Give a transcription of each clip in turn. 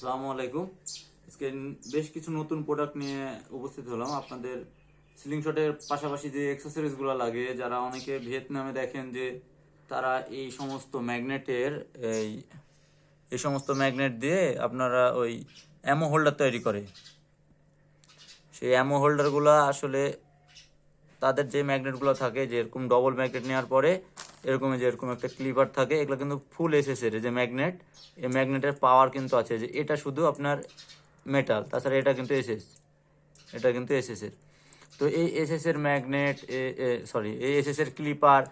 আসসালামু আলাইকুম। আজকে বেশ কিছু নতুন প্রোডাক্ট নিয়ে উপস্থিত হলাম। আপনাদের সিলিং শটের পাশাপাশি যে অ্যাক্সেসরিজগুলো লাগে, যারা অনেকে ভিয়েতনামে দেখেন যে তারা এই সমস্ত ম্যাগনেটের এই এই সমস্ত ম্যাগনেট দিয়ে আপনারা ওই অ্যামো হোল্ডার তৈরি করে। সেই অ্যামো হোল্ডারগুলো আসলে তাদের যে ম্যাগনেটগুলো থাকে, যেরকম ডবল ম্যাগনেট নেওয়ার পরে এরকম যে এরকম একটা ক্লিপার থাকে, এগুলো কিন্তু ফুল এসএস এর যে ম্যাগনেট এই ম্যাগনেটের পাওয়ার কিন্তু আছে। যে এটা শুধু আপনার মেটাল তাছাড়া এটা কিন্তু এসএস এটা কিন্তু এসএস এর। তো এই এসএস এর ম্যাগনেট সরি এই এসএস এর ক্লিপার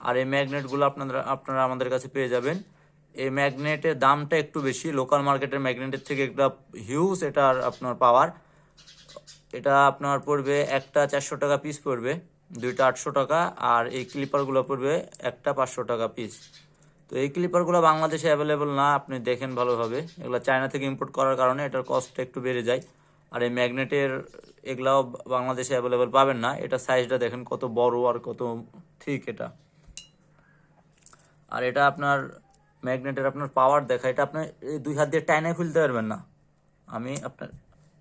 আর এই ম্যাগনেটগুলো আপনারা আপনারা আমাদের কাছে পেয়ে যাবেন। এই ম্যাগনেটের দামটা একটু বেশি লোকাল মার্কেটের ম্যাগনেটের থেকে একটা হিউজ এটার আপনার পাওয়ার এটা আপনার পড়বে একটা চারশো টাকা পিস পড়বে। দুইটা আটশো টাকা আর এই ক্লিপারগুলো পড়বে একটা পাঁচশো টাকা পিস তো এই ক্লিপারগুলো বাংলাদেশে অ্যাভেলেবল না, আপনি দেখেন ভালোভাবে। এগুলো চায়না থেকে ইম্পোর্ট করার কারণে এটার কস্টটা একটু বেড়ে যায়। আর এই ম্যাগনেটের এগুলাও বাংলাদেশে অ্যাভেলেবেল পাবেন না। এটা সাইজটা দেখেন কত বড় আর কত ঠিক এটা। আর এটা আপনার ম্যাগনেটের আপনার পাওয়ার দেখা, এটা আপনার দুই হাত দিয়ে টাইনে খুলতে পারবেন না। আমি আপনার,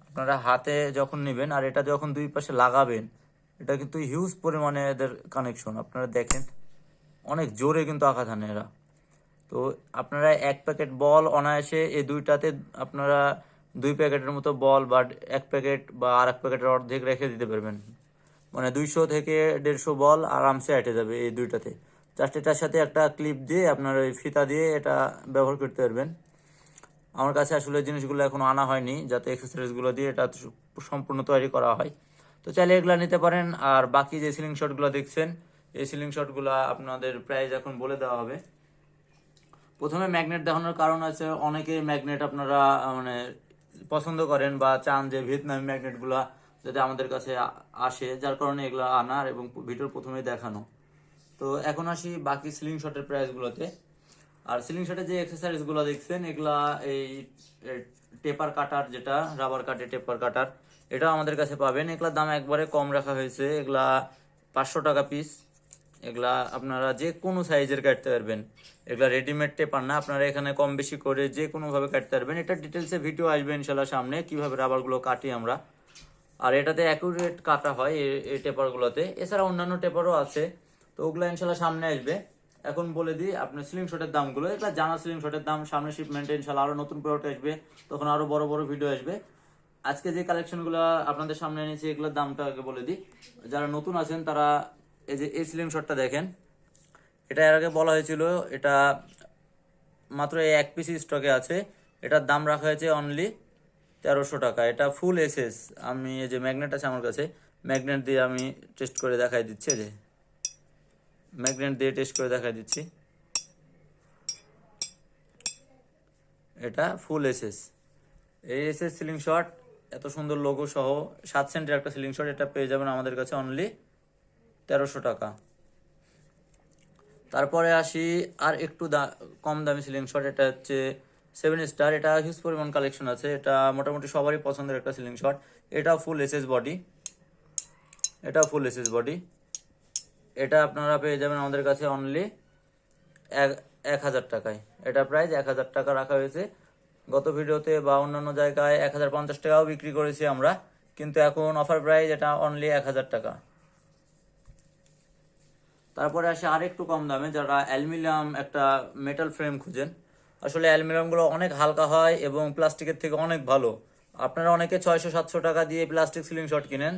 আপনারা হাতে যখন নেবেন আর এটা যখন দুই পাশে লাগাবেন এটা কিন্তু হিউজ পরিমাণে এদের কানেকশন আপনারা দেখেন, অনেক জোরে কিন্তু আঘাত হানে এরা। তো আপনারা এক প্যাকেট বল অনায়াসে এই দুইটাতে আপনারা দুই প্যাকেটের মতো বল বা এক প্যাকেট বা আর এক প্যাকেটের অর্ধেক রেখে দিতে পারবেন। মানে দুইশো থেকে দেড়শো বল আরামসে হেঁটে যাবে এই দুইটাতে। জাস্ট এটার সাথে একটা ক্লিপ দিয়ে আপনার ওই ফিতা দিয়ে এটা ব্যবহার করতে পারবেন। আমার কাছে আসলে জিনিসগুলো এখনও আনা হয়নি, যাতে এক্সেসরিজগুলো দিয়ে এটা সম্পূর্ণ তৈরি করা হয়। তো চাইলে এগুলো নিতে পারেন। আর বাকি যে সিলিং শটগুলো দেখছেন, এই সিলিং শটগুলো আপনাদের প্রাইস এখন বলে দেওয়া হবে। প্রথমে ম্যাগনেট দেখানোর কারণ আছে, অনেকে ম্যাগনেট আপনারা মানে পছন্দ করেন বা চান যে ভিয়েতনামি ম্যাগনেটগুলা যাতে আমাদের কাছে আসে, যার কারণে এগুলো আনার এবং ভিডিওর প্রথমেই দেখানো। তো এখন আসি বাকি সিলিং শটের প্রাইসগুলোতে আর সিলিং শটে যে এক্সারসাইজগুলো দেখছেন, এগুলা এই টেপার কাটার যেটা রাবার কাটে টেপার কাটার এটা আমাদের কাছে পাবেন। এগুলার দাম একবারে কম রাখা হয়েছে। এগুলা পাঁচশো টাকা পিস এগুলা আপনারা যে কোনো সাইজের কাটতে পারবেন। এগুলা রেডিমেড টেপার না। আপনারা এখানে কম বেশি করে যে কোনোভাবে কাটতে পারবেন। এটা ডিটেলসে ভিডিও আসবে ইনশাল্লাহ সামনে, কীভাবে রাবারগুলো কাটি আমরা। আর এটাতে অ্যাকুরেট কাটা হয় এই- টেপারগুলোতে এছাড়া অন্যান্য টেপারও আছে। তো ওগুলো ইনশাল্লাহ সামনে আসবে। এখন বলে দিই, আপনার সিলিং শটের দামগুলো এটা জানা সিলিং শটের দাম, সামনে শিপমেন্টে ইনশাল্লাহ আরও নতুন প্রোডাক্ট আসবে। তখন আরও বড় বড় ভিডিও আসবে। আজকে যে কালেকশনগুলো আপনাদের সামনে এনেছি, এগুলোর দামটা আগে বলে দিই। যারা নতুন আছেন, তারা এই যে এই সিলিং শটটা দেখেন। এটা এর আগে বলা হয়েছিল, এটা মাত্র এই এক পিস স্টকে আছে। এটার দাম রাখা হয়েছে অনলি তেরোশো টাকা। এটা ফুল এসএস আমি এই যে ম্যাগনেট আছে আমার কাছে ম্যাগনেট দিয়ে আমি টেস্ট করে দেখাই দিচ্ছি যে। ম্যাগনেট দিয়ে টেস্ট করে দেখাই দিচ্ছি। এটা ফুল এসএস এই এসএস সিলিং শট এত সুন্দর লোগো সহ সাত সেন্টের একটা সিলিং শট এটা পেয়ে যাবেন আমাদের কাছে অনলি তেরোশো টাকা। তারপরে আসি আর একটু দা- কম দামি সিলিং শট এটা হচ্ছে সেভেন স্টার এটা হিউজ পরিমাণ কালেকশন আছে, এটা মোটামুটি সবারই পছন্দের একটা সিলিং শট এটা ফুল এসএস বডি এটা ফুল এসএস বডি এটা আপনারা পেয়ে যাবেন আমাদের কাছে অনলি এক এক হাজার টাকায়। এটা প্রাইস এক হাজার টাকা রাখা হয়েছে। গত ভিডিওতে বা অন্যান্য জায়গায় এক হাজার পঞ্চাশ টাকাও বিক্রি করেছি আমরা, কিন্তু এখন অফার প্রাইস এটা অনলি এক হাজার টাকা। তারপরে আসে আর একটু কম দামে, যারা অ্যালুমিনিয়াম একটা মেটাল ফ্রেম খুঁজেন। আসলে অ্যালুমিনিয়ামগুলো অনেক হালকা হয় এবং প্লাস্টিকের থেকে অনেক ভালো। আপনারা অনেকে ছয়শো সাতশো টাকা দিয়ে প্লাস্টিক সিলিং শট কিনেন।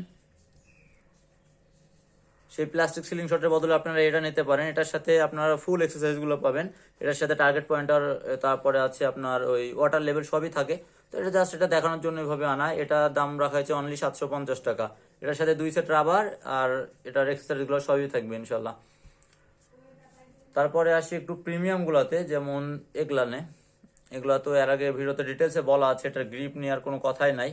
সেই প্লাস্টিক সিলিং শটের বদলে আপনারা এটা নিতে পারেন। এটার সাথে আপনারা ফুল এক্সারসাইজগুলো পাবেন। এটার সাথে টার্গেট পয়েন্টার তারপরে আছে আপনার ওই ওয়াটার লেভেল সবই থাকে। তো এটা জাস্ট এটা দেখানোর জন্য এভাবে আনা। এটা দাম রাখা হয়েছে অনলি সাতশো পঞ্চাশ টাকা। এটার সাথে দুই সেট রাবার আর এটার এক্সারসাইজগুলো সবই থাকবে ইনশাল্লাহ তারপরে আসি একটু প্রিমিয়ামগুলোতে যেমন এগলানে। এগুলা তো এর আগে ভিডিওতে ডিটেলসে বলা আছে, এটার গ্রিপ নিয়ে আর কোনো কথাই নাই।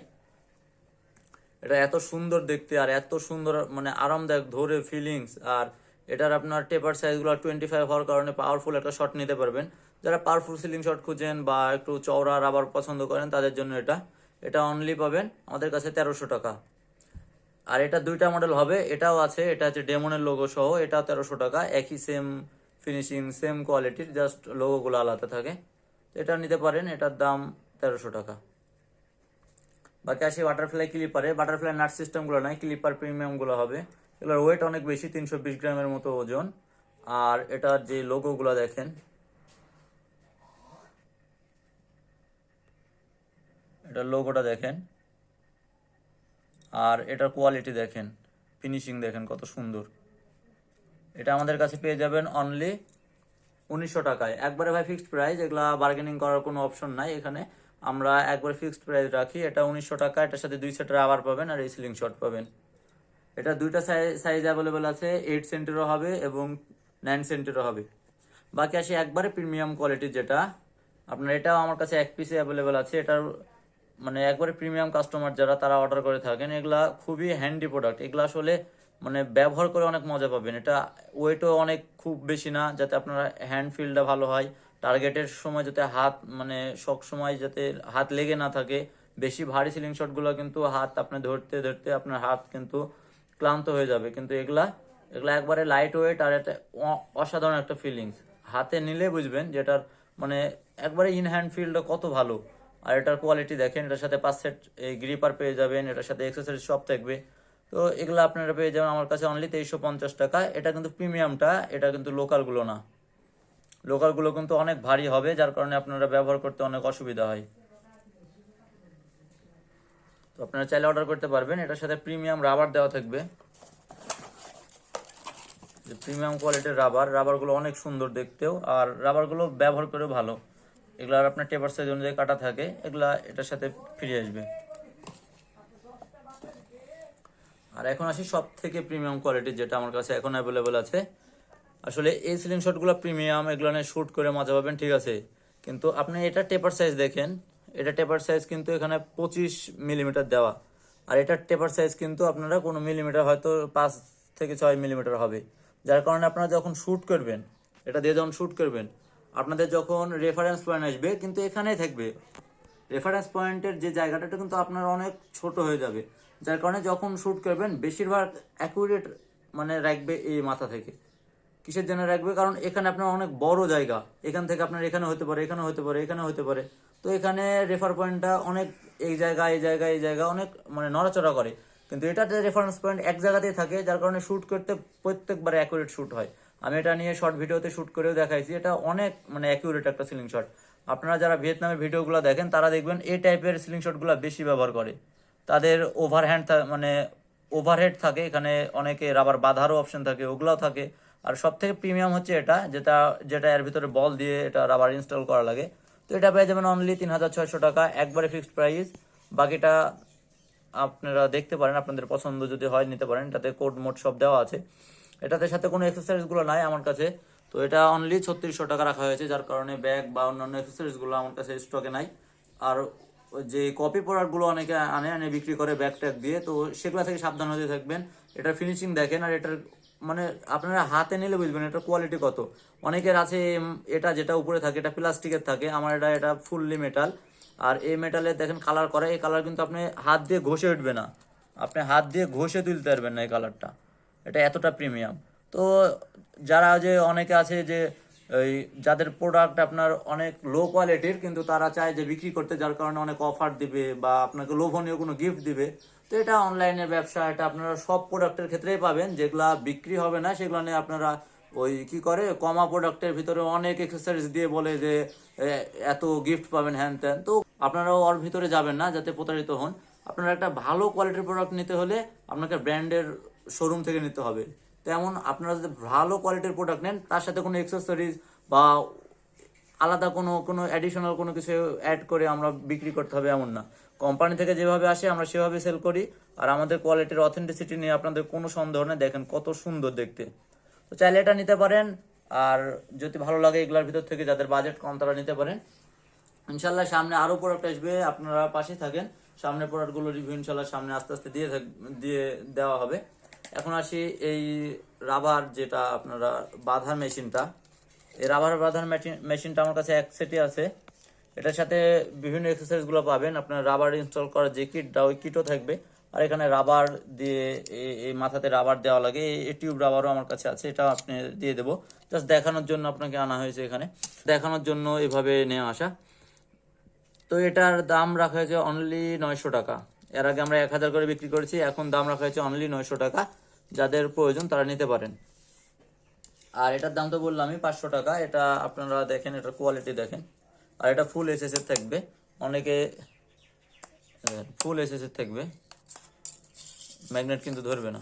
এটা এত সুন্দর দেখতে আর এত সুন্দর মানে আরামদায়ক ধরে ফিলিংস আর এটার আপনার টেপার সাইজগুলো টোয়েন্টি ফাইভ হওয়ার কারণে পাওয়ারফুল একটা শট নিতে পারবেন। যারা পাওয়ারফুল সিলিং শট খুঁজেন বা একটু চওড়া রাবার পছন্দ করেন, তাদের জন্য এটা। এটা অনলি পাবেন আমাদের কাছে তেরোশো টাকা। আর এটা দুইটা মডেল হবে, এটাও আছে, এটা হচ্ছে ডেমনের লোগো সহ, এটাও তেরোশো টাকা, একই সেম ফিনিশিং সেম কোয়ালিটির জাস্ট লোগোগুলো আলাদা থাকে। এটা নিতে পারেন, এটার দাম তেরোশো টাকা। বাকি আসি বাটারফ্লাই ক্লিপারে বাটারফ্লাই নাট সিস্টেমগুলো নয় ক্লিপার প্রিমিয়ামগুলো হবে। এগুলোর ওয়েট অনেক বেশি, তিনশো বিশ গ্রামের মতো ওজন। আর এটার যে লোগোগুলো দেখেন। এটার লোগোটা দেখেন। আর এটার কোয়ালিটি দেখেন। ফিনিশিং দেখেন কত সুন্দর। এটা আমাদের কাছে পেয়ে যাবেন অনলি উনিশশো টাকায়। একবারে ভাই ফিক্সড প্রাইস এগুলা বার্গেনিং করার কোনো অপশন নাই এখানে। আমরা একবারে ফিক্সড প্রাইস রাখি, এটা উনিশশো টাকা, এটার সাথে দুই সেটের আবার পাবেন আর এই সিলিং শট পাবেন। এটা দুইটা সাইজ অ্যাভেলেবেল আছে এইট সেন্টেরও হবে এবং নাইন সেন্টেরও হবে। বাকি আসি একবারে প্রিমিয়াম কোয়ালিটির যেটা। আপনার এটাও আমার কাছে এক পিসে অ্যাভেলেবেল আছে, এটার মানে একবারে প্রিমিয়াম কাস্টমার যারা, তারা অর্ডার করে থাকেন। এগুলা খুবই হ্যান্ডি প্রোডাক্ট এগুলো আসলে মানে ব্যবহার করে অনেক মজা পাবেন। এটা ওয়েটও অনেক খুব বেশি না, যাতে আপনার হ্যান্ড ফিলটা ভালো হয়। টার্গেটের সময় যাতে হাত মানে সব সময় যাতে হাত লেগে না থাকে, বেশি ভারী সিলিং শটগুলো কিন্তু হাত আপনি ধরতে ধরতে আপনার হাত কিন্তু ক্লান্ত হয়ে যাবে। কিন্তু এগুলা এগুলা একবারে লাইট ওয়েট আর অ- অসাধারণ একটা ফিলিংস হাতে নিলে বুঝবেন যেটার মানে একবারে ইন হ্যান্ড ফিলটা কত ভালো। আর এটার কোয়ালিটি দেখেন, এটার সাথে পাঁচ সেট এই গ্রিপার পেয়ে যাবেন, এটার সাথে এক্সেসরিজ সব থাকবে। তো এগুলো আপনারা পেয়ে যাবেন। আমার কাছে অনলি তেইশশো পঞ্চাশ টাকা। এটা কিন্তু প্রিমিয়ামটা এটা কিন্তু লোকালগুলো না। লোকালগুলো কিন্তু অনেক ভারী হবে, যার কারণে আপনারা ব্যবহার করতে অনেক অসুবিধা হয়। তো আপনারা চাইলে অর্ডার করতে পারবেন। এটার সাথে প্রিমিয়াম রাবার দেওয়া থাকবে। যে প্রিমিয়াম কোয়ালিটির রাবার রাবারগুলো অনেক সুন্দর দেখতেও, আর রাবারগুলো ব্যবহার করেও ভালো। এগুলো আর আপনার টেপার সাইজ অনুযায়ী কাটা থাকে, এগুলা এটার সাথে ফিরে আসবে। আর এখন আসি সব থেকে প্রিমিয়াম কোয়ালিটির যেটা আমার কাছে এখন অ্যাভেলেবেল আছে। আসলে এই সিলিং শটগুলো প্রিমিয়াম এগুলো নিয়ে শ্যুট করে মজা পাবেন, ঠিক আছে। কিন্তু আপনি এটা টেপার সাইজ দেখেন, এটা টেপার সাইজ কিন্তু এখানে পঁচিশ মিলিমিটার দেওয়া। আর এটার টেপার সাইজ কিন্তু আপনারা কোনো মিলিমিটার হয়তো পাঁচ থেকে ছয় মিলিমিটার হবে। যার কারণে আপনারা যখন শ্যুট করবেন, এটা দিয়ে যখন শ্যুট করবেন, আপনাদের যখন রেফারেন্স পয়েন্ট আসবে, কিন্তু এখানেই থাকবে। রেফারেন্স পয়েন্টের যে জায়গাটা, এটা কিন্তু আপনার অনেক ছোট হয়ে যাবে। যার কারণে যখন শ্যুট করবেন, বেশিরভাগ অ্যাকুরেট মানে রাখবে এই মাথা থেকে। কিসের জন্য রাখবে? কারণ এখানে আপনার অনেক বড় জায়গা। এখান থেকে আপনার এখানে হতে পারে, এখানে হতে পারে, এখানে হতে পারে। তো এখানে রেফার পয়েন্টটা অনেক এই জায়গা এই জায়গা এই জায়গা অনেক মানে নড়াচড়া করে। কিন্তু এটাতে রেফারেন্স পয়েন্ট এক জায়গাতেই থাকে, যার কারণে শ্যুট করতে প্রত্যেকবার অ্যাকুরেট শ্যুট হয়। আমি এটা নিয়ে শর্ট ভিডিওতে শ্যুট করেও দেখাইছি। এটা অনেক মানে অ্যাকুরেট একটা সিলিং শট আপনারা যারা ভিয়েতনামের ভিডিওগুলো দেখেন, তারা দেখবেন এই টাইপের সিলিং শটগুলো বেশি ব্যবহার করে। তাদের ওভারহ্যান্ড মানে ওভারহেড থাকে, এখানে অনেকে রাবার বাঁধারও অপশন থাকে, ওগুলাও থাকে। আর সব থেকে প্রিমিয়াম হচ্ছে এটা, যেটা যেটা এর ভিতরে বল দিয়ে এটা রাবার ইনস্টল করা লাগে। তো এটা পেয়ে যাবেন অনলি তিন হাজার ছয়শো টাকা, একবারে ফিক্সড প্রাইস বাকিটা আপনারা দেখতে পারেন, আপনাদের পছন্দ যদি হয় নিতে পারেন, এটাতে কোড মোড সব দেওয়া আছে। এটাতে সাথে কোনো অ্যাক্সেসরিজগুলো নাই আমার কাছে। তো এটা অনলি ছত্রিশশো টাকা রাখা হয়েছে, যার কারণে ব্যাগ বা অন্যান্য অ্যাক্সেসরিজগুলো আমার কাছে স্টকে নাই। আর যে কপি প্রোডাক্টগুলো অনেকে আনে আনে বিক্রি করে ব্যাগ ট্যাগ দিয়ে, তো সেগুলো থেকে সাবধান হতে থাকবেন। এটার ফিনিশিং দেখেন, আর এটার মানে আপনারা হাতে নিলে বুঝবেন এটা কোয়ালিটি কত। অনেকের আছে এটা যেটা উপরে থাকে, এটা প্লাস্টিকের থাকে, আমার এটা এটা ফুললি মেটাল আর এই মেটালে দেখেন কালার করে, এই কালার কিন্তু আপনি হাত দিয়ে ঘষে উঠবে না। আপনি হাত দিয়ে ঘষে তুলতে পারবেন না এই কালারটা এটা এতটা প্রিমিয়াম তো যারা যে, অনেকে আছে যে ওই যাদের প্রোডাক্ট আপনার অনেক লো কোয়ালিটির কিন্তু তারা চায় যে বিক্রি করতে, যার কারণে অনেক অফার দিবে বা আপনাকে লোভনীয় কোনো গিফট দিবে তো এটা অনলাইনের ব্যবসা, এটা আপনারা সব প্রোডাক্টের ক্ষেত্রেই পাবেন। যেগুলা বিক্রি হবে না, সেগুলো নিয়ে আপনারা ওই কি করে, কমা প্রোডাক্টের ভিতরে অনেক এক্সেসরিজ দিয়ে বলে যে এত গিফট পাবেন, হ্যান ত্যান। তো আপনারাও ওর ভিতরে যাবেন না, যাতে প্রতারিত হন। আপনারা একটা ভালো কোয়ালিটির প্রোডাক্ট নিতে হলে আপনাকে ব্র্যান্ডের শোরুম থেকে নিতে হবে। তেমন আপনারা যদি ভালো কোয়ালিটির প্রোডাক্ট নেন, তার সাথে কোনো এক্সেসরিজ বা আলাদা কোনো কোনো অ্যাডিশনাল কোনো কিছু অ্যাড করে আমরা বিক্রি করতে হবে, এমন না। কোম্পানি থেকে যেভাবে আসে, আমরা সেভাবে সেল করি। আর আমাদের কোয়ালিটির অথেন্টিসিটি নিয়ে আপনাদের কোনো সন্দেহ নেই, দেখেন কত সুন্দর দেখতে। তো চাইলে এটা নিতে পারেন, আর যদি ভালো লাগে এগুলোর ভিতর থেকে যাদের বাজেট কম, তারা নিতে পারেন। ইনশাল্লাহ সামনে আরও প্রোডাক্ট আসবে, আপনারা পাশে থাকেন। সামনে প্রোডাক্টগুলো রিভিউ ইনশাল্লাহ সামনে আস্তে আস্তে দিয়ে দিয়ে দেওয়া হবে। এখন আসি এই রাবার যেটা আপনারা বাঁধার মেশিনটা এই রাবার বাঁধার মেশিন মেশিনটা আমার কাছে এক সেটি আছে। এটার সাথে বিভিন্ন এক্সারসাইজগুলো পাবেন। আপনার রাবার ইনস্টল করার যে কিটটা ওই কিটও থাকবে। আর এখানে রাবার দিয়ে এই- মাথাতে রাবার দেওয়া লাগে। এই টিউব রাবারও আমার কাছে আছে এটা আপনি দিয়ে দেবো। জাস্ট দেখানোর জন্য আপনাকে আনা হয়েছে এখানে। দেখানোর জন্য এভাবে নিয়ে আসা। তো এটার দাম রাখা হয়েছে অনলি নয়শো টাকা। এর আগে আমরা এক হাজার করে বিক্রি করেছি, এখন দাম রাখা হয়েছে অনলি নয়শো টাকা। যাদের প্রয়োজন তারা নিতে পারেন। আর এটার দাম তো বললাম আমি পাঁচশো টাকা। এটা আপনারা দেখেন, এটার কোয়ালিটি দেখেন। আর এটা ফুল এর থাকবে। অনেকে ফুল এর থাকবে। ম্যাগনেট কিন্তু ধরবে না।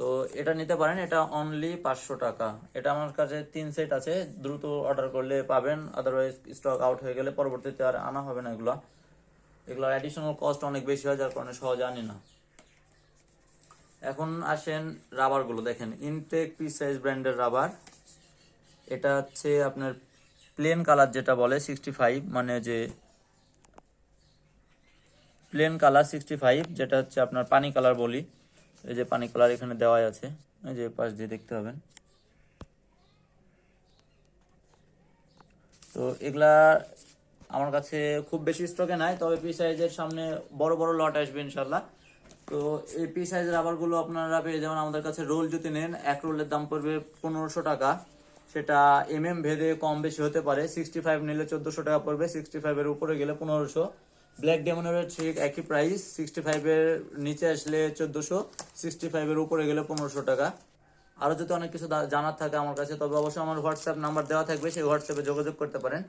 তো এটা নিতে পারেন, এটা অনলি পাঁচশো টাকা। এটা আমার কাছে তিন সেট আছে, দ্রুত অর্ডার করলে পাবেন। আদারওয়াইজ স্টক আউট হয়ে গেলে পরবর্তীতে আর আনা হবে না এগুলো। এগুলোর অ্যাডিশনাল কস্ট অনেক বেশি হয়, যার কারণে সহজে আনি না। এখন আসেন রাবারগুলো দেখেন। ইনটেক পি সাইজ ব্র্যান্ডের রাবার এটা হচ্ছে আপনার প্লেন কালার যেটা বলে সিক্সটি ফাইভ মানে যে প্লেন কালার সিক্সটি ফাইভ যেটা হচ্ছে আপনার পানি কালার বলি। এই যে পানি কালার এখানে দেওয়াই আছে। এই যে পাশ দিয়ে দেখতে হবেন তো এগুলা আমার কাছে খুব বেশি স্টকে নাই, তবে পি সাইজের সামনে বড় বড় লট আসবে ইনশাল্লাহ তো এই পি সাইজের রাবারগুলো আপনারা পেয়ে যাবেন। আমাদের কাছে রোল যদি নেন, এক রোলের দাম পড়বে পনেরোশো টাকা। সেটা এম এম ভেদে কম বেশি হতে পারে। সিক্সটি ফাইভ নিলে চোদ্দশো টাকা পড়বে। সিক্সটি ফাইভের উপরে গেলে পনেরোশো। ব্ল্যাক ডেমনের ঠিক একই প্রাইস সিক্সটি ফাইভের নিচে আসলে চোদ্দোশো। সিক্সটি ফাইভের উপরে গেলে পনেরোশো টাকা। আরও যদি অনেক কিছু জানার থাকে আমার কাছে, তবে অবশ্যই আমার হোয়াটসঅ্যাপ নাম্বার দেওয়া থাকবে। সেই হোয়াটসঅ্যাপে যোগাযোগ করতে পারেন।